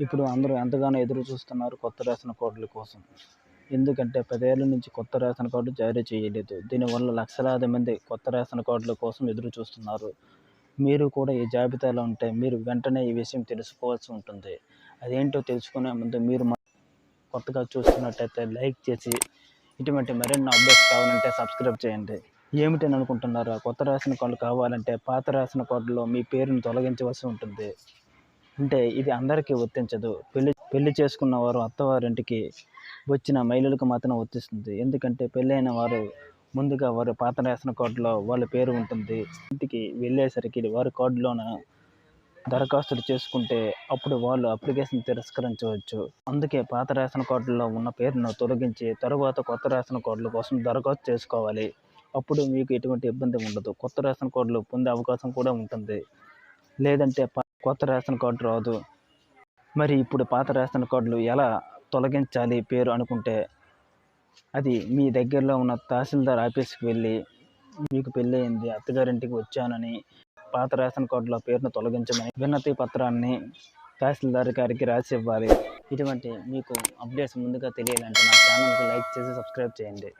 ఇప్పుడు అందరూ ఎంతగానో ఎదురు చూస్తున్నారు కొత్త రేషన్ కార్డుల కోసం. ఎందుకంటే పదేళ్ళ నుంచి కొత్త రేషన్ కార్డు జారీ చేయలేదు. దీనివల్ల లక్షలాది మంది కొత్త రేషన్ కార్డుల కోసం ఎదురు చూస్తున్నారు. మీరు కూడా ఈ జాబితాలో ఉంటే మీరు వెంటనే ఈ విషయం తెలుసుకోవాల్సి ఉంటుంది. అదేంటో తెలుసుకునే ముందు మీరు కొత్తగా చూస్తున్నట్టయితే లైక్ చేసి ఇటువంటి మరిన్ని అప్డేట్స్ కావాలంటే సబ్స్క్రైబ్ చేయండి. ఏమిటని అనుకుంటున్నారా? కొత్త రేషన్ కార్డు కావాలంటే పాత రేషన్ కార్డులో మీ పేరును తొలగించవలసి ఉంటుంది. అంటే ఇది అందరికీ వర్తించదు పెళ్ళి పెళ్ళి చేసుకున్న వారు అత్తవారింటికి వచ్చిన మహిళలకు మాత్రం వర్తిస్తుంది ఎందుకంటే పెళ్ళైన వారు ముందుగా వారి పాత రేషన్ కార్డులో వాళ్ళ పేరు ఉంటుంది. ఇంటికి వెళ్ళేసరికి వారి కార్డులోన దరఖాస్తులు చేసుకుంటే అప్పుడు వాళ్ళు అప్లికేషన్ తిరస్కరించవచ్చు. అందుకే పాత రేషన్ కార్డులో ఉన్న పేరును తొలగించి తరువాత కొత్త రేషన్ కార్డుల కోసం దరఖాస్తు చేసుకోవాలి. అప్పుడు మీకు ఎటువంటి ఇబ్బంది ఉండదు. కొత్త రేషన్ కార్డులు పొందే అవకాశం కూడా ఉంటుంది. లేదంటే కొత్త రేషన్ కార్డు రాదు. మరి ఇప్పుడు పాత రేషన్ కార్డులు ఎలా తొలగించాలి పేరు అనుకుంటే అది మీ దగ్గరలో ఉన్న తహసీల్దార్ ఆఫీస్కి వెళ్ళి మీకు పెళ్ళయింది అత్తగారింటికి వచ్చానని పాత రేషన్ కార్డులో పేరును తొలగించమని వినతి పత్రాన్ని తహసీల్దార్ గారికి రాసి ఇవ్వాలి. ఇటువంటి మీకు అప్డేట్స్ ముందుగా తెలియాలంటే నా ఛానల్కి లైక్ చేసి సబ్స్క్రైబ్ చేయండి.